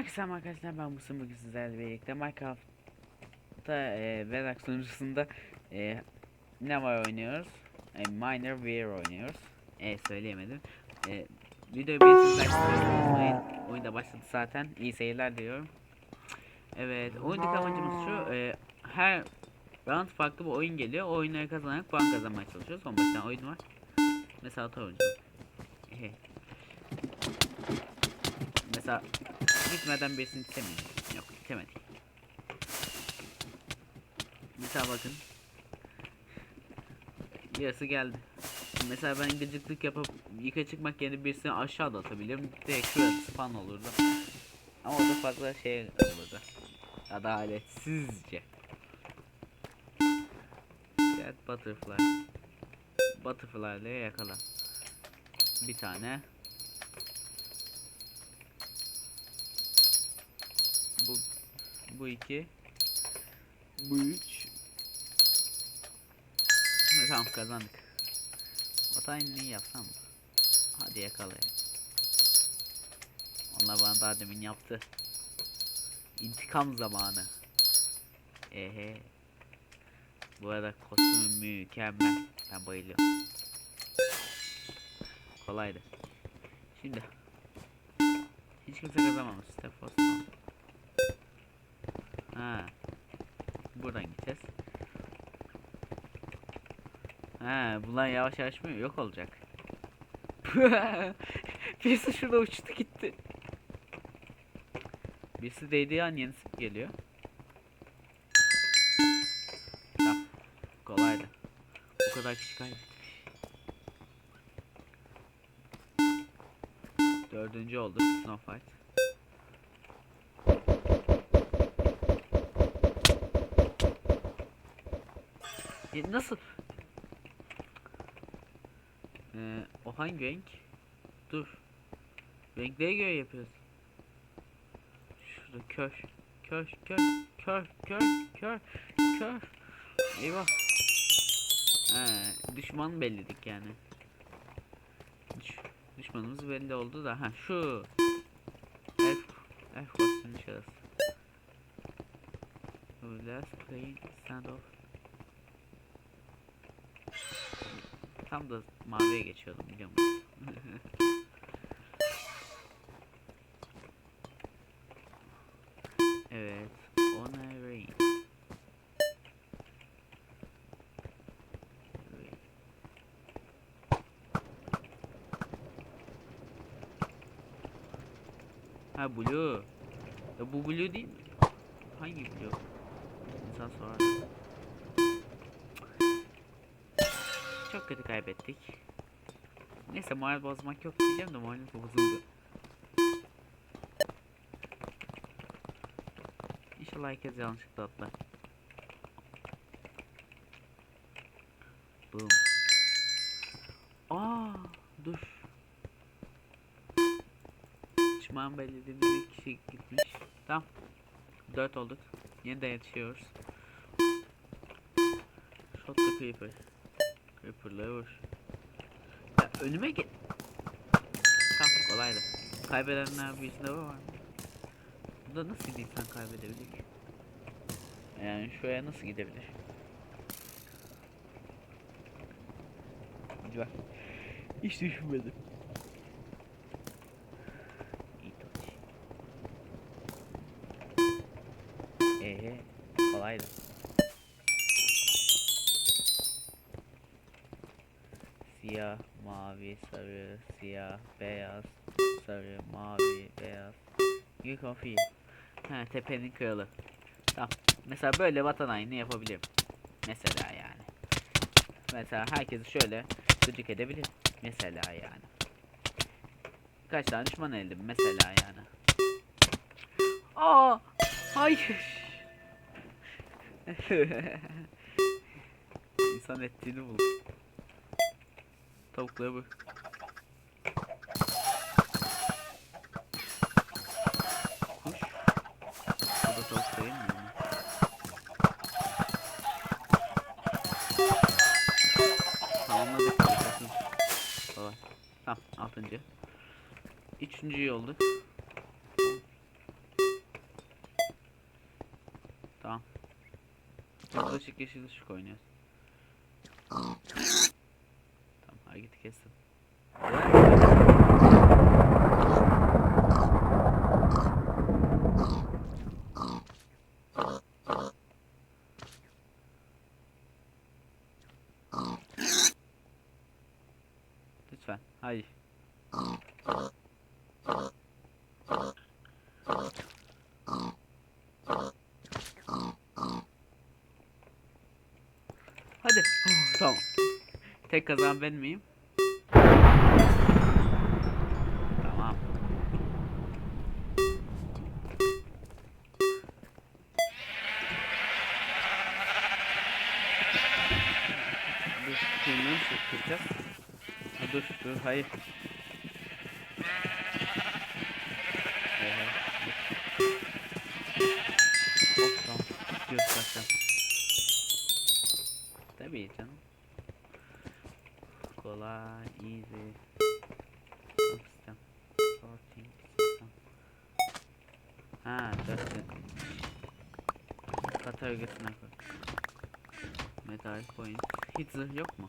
Herkese selam arkadaşlar ben Musa bugün sizlerle birlikte Minecraft'ta e, Verak sunucusunda e, ne var oynuyoruz? E, Miner Weir oynuyoruz. E söyleyemedim. E, videoyu like unutmayın. Oyun da başladı zaten. İyi seyirler diliyorum. Evet oyundaki amacımız şu. E, her round farklı bir oyun geliyor. O oyunları kazanarak puan kazanmaya çalışıyoruz. 15 tane oyun var. Mesela. Ehe. Mesela gitmeden birisini itemiyor. Yok itemedik. Mesela bakın. Yarısı geldi. Mesela ben gıcıklık yapıp yukarı çıkmak yerine birisini aşağıda atabilirim. Direkt şurası spawn olurdu. Ama orada fazla şey olurdu. Adaletsizce. Evet butterfly. Butterfly yakala. Bir tane. Bu bu iki. Bu üç. Tamam kazandık. Vatayını yapsam mı? Hadi yakalayalım. Onlar bana daha demin yaptı. İntikam zamanı. Ehe. Bu arada kostümüm mükemmel. Ben bayılıyorum. Kolaydı. Şimdi. Hiç kimse kazanmamış. Stone. Ha. Buradan gideceğiz. Ha, bunlar yavaş yavaş mı yok olacak. Birisi şurada uçtu gitti. Birisi değdiği an yenisi geliyor. Tamam. Kolaydı. Bu kadar kişi kaybetmiş. Dördüncü olduk. Snow Fight. E, nasıl? Ee, o hangi renk? Dur. Renklere göre yapıyoruz. Şurada kör. Kör, kör, kör, kör, kör, kör. Eyvah. He, düşman bellidik yani. Düş, düşmanımız belli oldu da. Ha şu. Elf, elf kostümü şurası. Last playing standoff. Tam da maviye geçiyordum biliyor musun? evet. Ona rain. Ha blue. Ya bu blue değil mi? Hangi blue? İnsan sorar. Çok kötü kaybettik. Neyse moral bozmak yok diyeceğim de moralim bozuldu. İnşallah herkes yanlışlıkla atlar. Boom. Aa, dur. Düşman belirlediğimiz bir kişi gitmiş. Tamam. Dört olduk. Yeniden yetişiyoruz. Shot the creeper. Creeper'la vur. Ya önüme gel. Tamam kolaydı. Kaybedenler birisinde var mı? Burada nasıl bir insan kaybedebilir ki? Yani şuraya nasıl gidebilir? Bak. Hiç düşünmedim. Ee, kolaydı. Siyah, mavi, sarı, siyah, beyaz, sarı, mavi, beyaz. Unicorn Field. Ha tepenin kralı. Tamam. Mesela böyle vatan haini yapabilirim. Mesela yani. Mesela herkesi şöyle gıcık edebilir. Mesela yani. Kaç tane düşman elde mesela yani. Aa! Hayır. İnsan ettiğini bul. Balıklığa bak. Kuş. Bu da tavuk değil mi? Tamamladık. Kolay. Tamam. Altıncı. Üçüncüyü olduk. Tamam. Yaklaşık yeşil ışık oynuyoruz. Hareketi kestim. Lütfen. Hayır. Hadi. Oh, tamam. Tek kazan ben miyim? Tamam. Dur, şunu nasıl kıracağız? Ha, dur, hayır. Tabii canım. Kolay, easy. Bak sistem. Sorting sistem. Ha, dörtlü. Kata ögesine koy. Metal point. Hiç yok mu?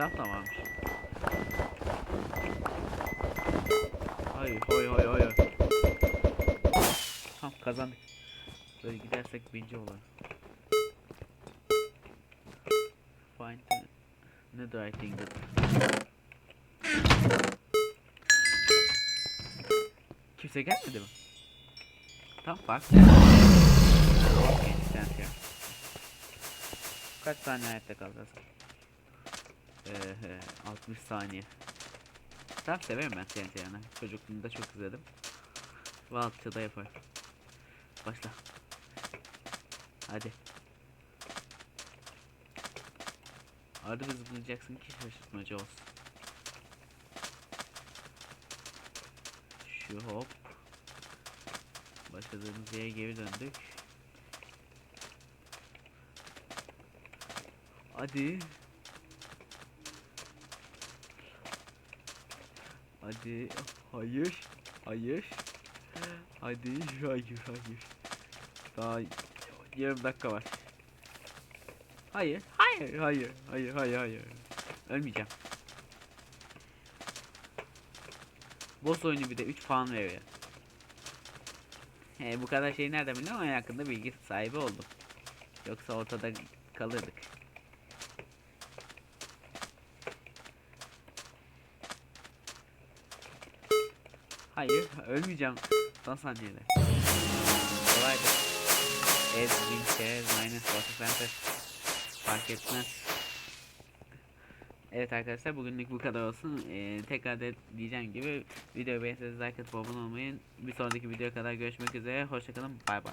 Taraf da varmış. Hayır, hayır, hayır, hayır. Tamam kazandık. Böyle gidersek birinci olur. Find the... Ne do I think that... Kimse gelmedi mi? Gençten şey. Kaç saniye hayatta kalacağız? Ee, 60 saniye. Tamam severim ben TNT yani. Çocukluğumda çok izledim. Valtıda yapar. Başla. Hadi. Arada bir zıplayacaksın ki şaşırtmacı olsun. Şu hop. Başladığımız yere geri döndük. Hadi. Hadi. Hayır. Hayır. Hadi. Hayır. Hayır. Daha yarım dakika var. Hayır. Hayır. Hayır. Hayır. Hayır. Hayır. Ölmeyeceğim. Boss oyunu bir de 3 puan veriyor. He, bu kadar şey nereden biliyorum ama yakında bilgi sahibi oldum. Yoksa ortada kalırdık. Hayır, ölmeyeceğim. Son saniyede. Kolaydı. Ez, win, share, minus, water center. Fark etmez. Evet arkadaşlar bugünlük bu kadar olsun. Ee, tekrar da diyeceğim gibi videoyu beğenseniz like atıp abone olmayı. Bir sonraki videoya kadar görüşmek üzere. Hoşçakalın. Bay bay.